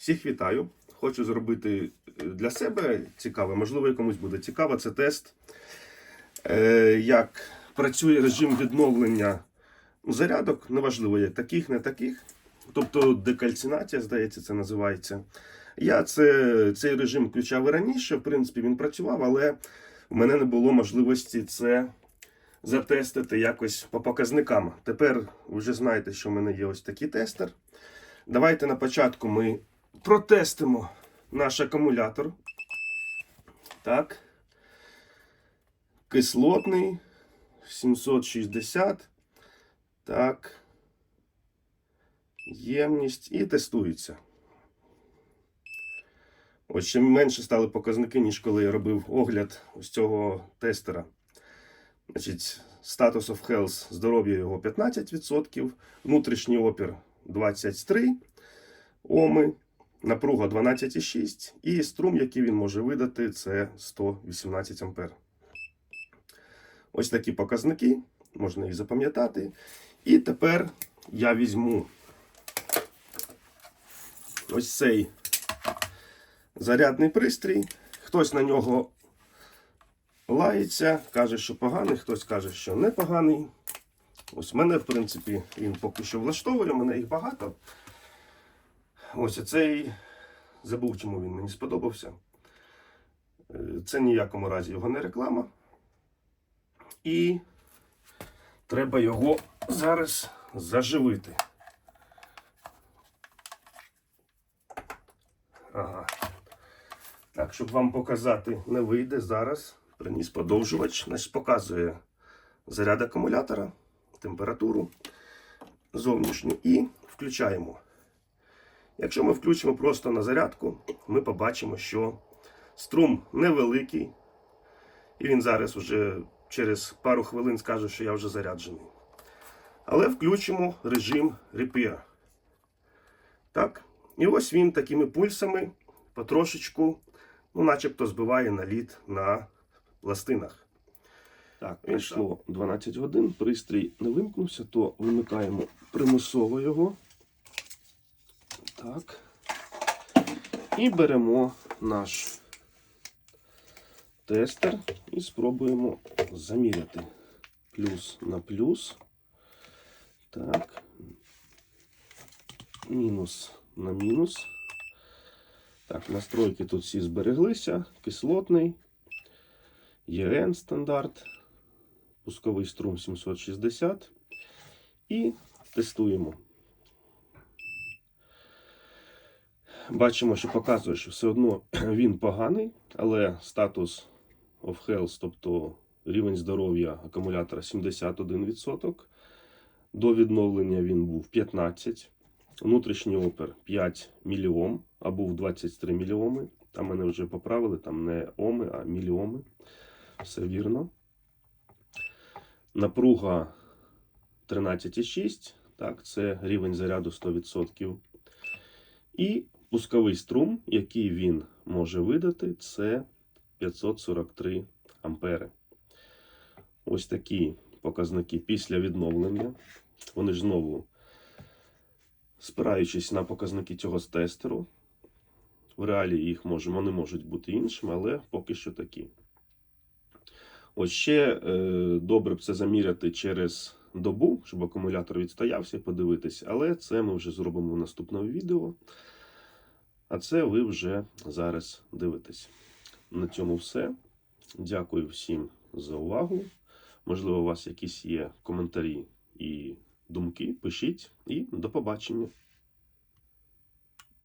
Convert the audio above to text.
Всіх вітаю. Хочу зробити е, для себе цікаве, можливо, комусь буде цікаво. Це тест, е, як працює режим відновлення зарядок, неважливо, як таких, не таких. Тобто декальцинація, здається, це називається. Я це, цей режим включав і раніше, в принципі, він працював, але в мене не було можливості це затестити якось по показникам. Тепер ви вже знаєте, що в мене є ось такий тестер. Давайте на початку ми протестимо наш акумулятор. Так. Кислотний 760. Так. Ємність і тестується. Ось ще менше стали показники, ніж коли я робив огляд ось цього тестера. Значить, Status of Health здоров'я його 15%, внутрішній опір 23 Оми, напруга 12,6 і струм, який він може видати, це 118 ампер. Ось такі показники, можна їх запам'ятати. І тепер я візьму ось цей зарядний пристрій. Хтось на нього лається, каже, що поганий, хтось каже, що непоганий. Ось мене, в принципі, він поки що влаштовує, мене їх багато. Ось цей забув, чому він мені сподобався. Е, Це ніякому разі його не реклама. І треба його зараз заживити. Ага. Так, щоб вам показати, не вийде зараз. Приніс подовжувач. Значить, показує заряд акумулятора, температуру зовнішню і включаємо. Якщо ми включимо просто на зарядку, ми побачимо, що струм невеликий, і він зараз вже через пару хвилин скаже, що я вже заряджений. Але включимо режим Repair. Так. І ось він такими пульсами потрошечку, ну, начебто збиває наліт на пластинах. Так, пройшло 12 годин, пристрій не вимкнувся, то вимикаємо примусово його. Так. І беремо наш тестер і спробуємо заміряти плюс на плюс. Так. Мінус на мінус. Так, настройки тут всі збереглися. Кислотний, ЄН стандарт, пусковий струм 760. І тестуємо. Бачимо, що показує, що все одно він поганий, але статус of health, тобто рівень здоров'я акумулятора 71%. До відновлення він був 15. Внутрішній опір 5 міліом, а був 23 міліоми. Там мене вже поправили, там не оми, а міліоми. Все вірно. Напруга 13,6. Так, це рівень заряду 100%. І пусковий струм, який він може видати, це 543 ампери. Ось такі показники після відновлення. Вони ж знову, спираючись на показники цього тестеру, в реалії їх можемо, вони можуть бути іншими, але поки що такі. Ось ще е, добре б це заміряти через добу, щоб акумулятор відстоявся і подивитись, але це ми вже зробимо в наступному відео. А це ви вже зараз дивитесь. На цьому все. Дякую всім за увагу. Можливо, у вас якісь є коментарі і думки. Пишіть і до побачення.